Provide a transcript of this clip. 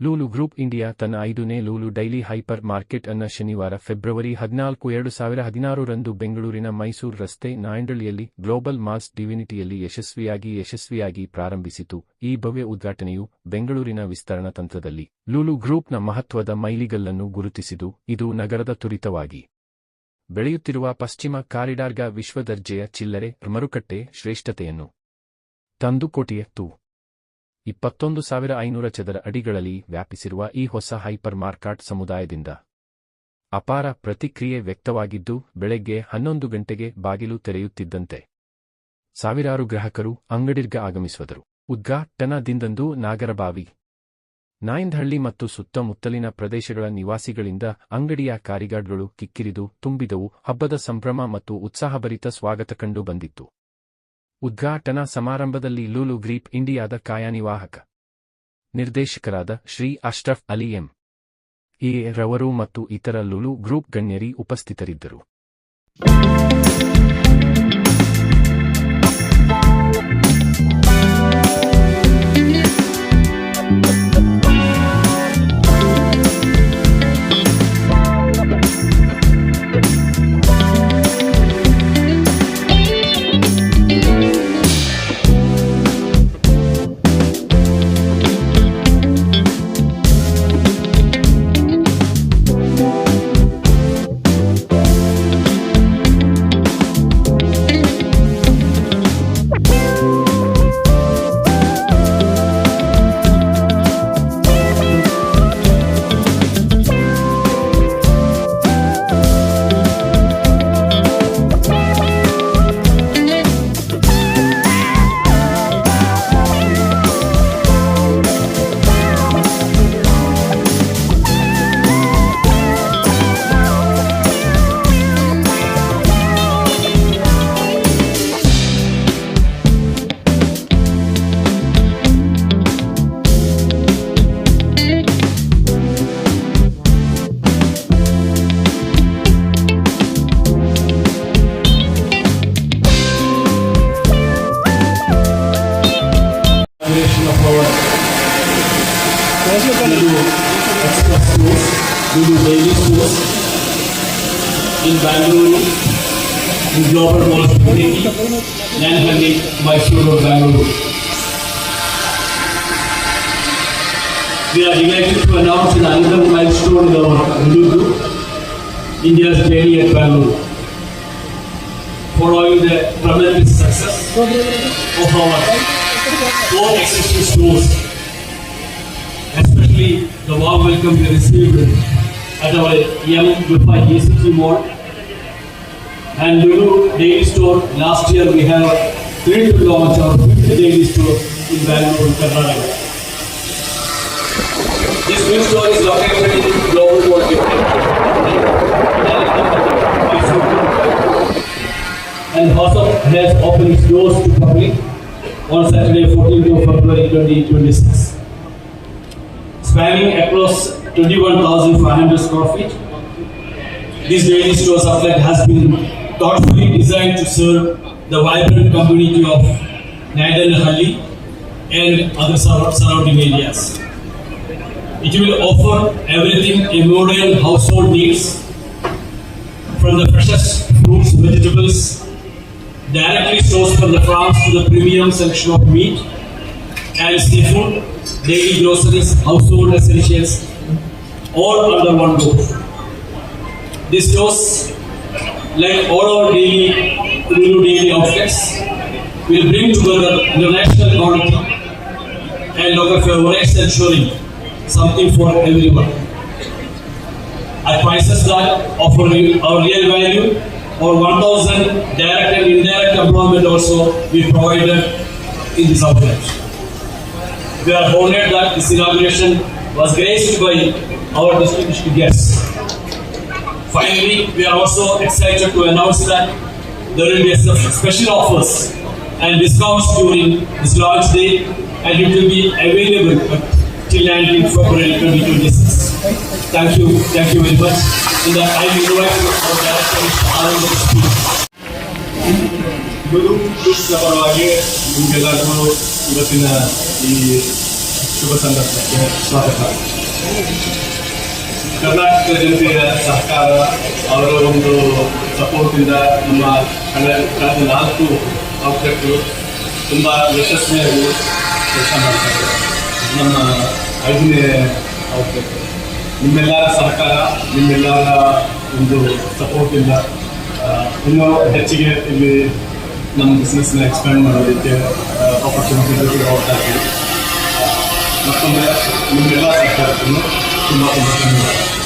Lulu group India ತನ್ನ ಐದನೇ Lulu daily hyper market ಅನ್ನ ಶನಿವಾರ ಫೆಬ್ರವರಿ ಹದಿನಾಲ್ಕು, ಎರಡು ಸಾವಿರ ಹದಿನಾರರಂದು ಬೆಂಗಳೂರಿನ ಮೈಸೂರು ರಸ್ತೆ ನಾಯಂಡಳಿಯಲ್ಲಿ ಗ್ಲೋಬಲ್ ಮಾಸ್ ಡಿವಿನಿಟಿಯಲ್ಲಿ ಯಶಸ್ವಿಯಾಗಿ ಯಶಸ್ವಿಯಾಗಿ ಪ್ರಾರಂಭಿಸಿತು. ಈ ಭವ್ಯ ಉದ್ಘಾಟನೆಯು ಬೆಂಗಳೂರಿನ ವಿಸ್ತರಣಾ ತಂತ್ರದಲ್ಲಿ ಲೂಲು ಗ್ರೂಪ್ನ ಮಹತ್ವದ ಮೈಲಿಗಲ್ಲನ್ನು ಗುರುತಿಸಿದು ಇದು ನಗರದ ತುರಿತವಾಗಿ ಬೆಳೆಯುತ್ತಿರುವ ಪಶ್ಚಿಮ ಕಾರಿಡಾರ್ಗ ವಿಶ್ವದರ್ಜೆಯ ಚಿಲ್ಲರೆ, ಮರುಕಟ್ಟೆ ಶ್ರೇಷ್ಠತೆಯನ್ನು ತಂದುಕೊಟ್ಟಿಯತ್ತು ಇಪ್ಪತ್ತೊಂದು ಸಾವಿರ ಐನೂರ ಚದರ ಅಡಿಗಳಲ್ಲಿ ವ್ಯಾಪಿಸಿರುವ ಈ ಹೊಸ ಹೈಪರ್ ಮಾರ್ಕಾಟ್ ಸಮುದಾಯದಿಂದ ಅಪಾರ ಪ್ರತಿಕ್ರಿಯೆ ವ್ಯಕ್ತವಾಗಿದ್ದು, ಬೆಳಗ್ಗೆ ಹನ್ನೊಂದು ಗಂಟೆಗೆ ಬಾಗಿಲು ತೆರೆಯುತ್ತಿದ್ದಂತೆ ಸಾವಿರಾರು ಗ್ರಾಹಕರು ಅಂಗಡಿರ್ಗ ಆಗಮಿಸುವರು ಉದ್ಘಾಟನಾದಿಂದಂದು ನಾಗರಬಾವಿ, ನಾಯಂದಹಳ್ಳಿ ಮತ್ತು ಸುತ್ತಮುತ್ತಲಿನ ಪ್ರದೇಶಗಳ ನಿವಾಸಿಗಳಿಂದ ಅಂಗಡಿಯ ಕಾರಿಗಾರ್ಡ್ಗಳು ಕಿಕ್ಕಿರಿದು ತುಂಬಿದವು. ಹಬ್ಬದ ಸಂಭ್ರಮ ಮತ್ತು ಉತ್ಸಾಹಭರಿತ ಸ್ವಾಗತ ಕಂಡು ಬಂದಿತ್ತು. ಉದ್ಘಾಟನಾ ಸಮಾರಂಭದಲ್ಲಿ ಲೂಲು ಗ್ರೀಪ್ ಇಂಡಿಯಾದ ಕಾಯಾನಿವಾಹಕ ನಿರ್ದೇಶಕರಾದ ಶ್ರೀ ಅಶ್ರಫ್ ಅಲಿ ಎಂ. ಎ. ರವರು ಮತ್ತು ಇತರ ಲೂಲು ಗ್ರೂಪ್ ಗಣ್ಯರಿ ಉಪಸ್ಥಿತರಿದ್ದರು. Daily stores in Bangalore, in Global Bangalore. We are delighted to announce another milestone in our Group, India's journey at Bangalore. Following the tremendous success of our four existing stores, especially the warm welcome we received at our young Gufa GCT Mall and Lulu Daily Store. Last year we have three to launch our fifth daily store in Bangalore, Karnataka. This new store is located in Global Mall and also has opened its doors to public on Saturday, 14th of February 2026. Spanning across 21,500 square feet, this daily store outlet has been thoughtfully designed to serve the vibrant community of Naidanahalli and other surrounding areas. It will offer everything a modern household needs, from the freshest fruits, vegetables, directly sourced from the farms to the premium selection of meat and seafood, daily groceries, household essentials, all under one roof. These stores, like all our daily Lulu daily outlets, will bring together international quality and local favorites, ensuring something for everyone. At prices that offer our real value, or 1,000 direct and indirect employment also we provided in this outlet. We are honored that this inauguration was graced by our distinguished guests. Finally, we are also excited to announce that there will be special offers and discounts during this launch day and it will be available till 19 February 2026. Thank you, thank you very much. I to speak. ಗುರು ಪರವಾಗಿ ನಿಮಗೆಲ್ಲರಿಗೂ ಇವತ್ತಿನ ಈ ಶುಭ ಸಂದರ್ಭಕ್ಕೆ ಸ್ವಾಗತ ಕರ್ನಾಟಕ ಜನತೆಯ ಸಹಕಾರ ಅವರ ಒಂದು ಸಪೋರ್ಟಿಂದ ನಮ್ಮ ಕಳೆದ ನಾಲ್ಕು ಔಟ್ಲೆಟ್ಗಳು ತುಂಬ ಯಶಸ್ವಿಯಾಗಿ ಕೆಲಸ ಮಾಡ್ತಾರೆ ನಮ್ಮ ಐದನೇ ಔಟ್ಲೆಟ್ ನಿಮ್ಮೆಲ್ಲರ ಸಹಕಾರ, ನಿಮ್ಮೆಲ್ಲರ ಒಂದು ಸಪೋರ್ಟಿಂದ ಇನ್ನೂ ಹೆಚ್ಚಿಗೆ ಇಲ್ಲಿ ನಮ್ಮ ಬಿಸ್ನೆಸ್ನ ಎಕ್ಸ್ಪ್ಯಾಂಡ್ ಮಾಡೋದಕ್ಕೆ ಆಪರ್ಚುನಿಟಿ ಹೋಗ್ತಾ ಇದ್ದೀವಿ ಮತ್ತೊಮ್ಮೆ ನಿಮ್ಮೆಲ್ಲ ಸಹಕಾರಕ್ಕೂ ತುಂಬ ತುಂಬ ಧನ್ಯವಾದ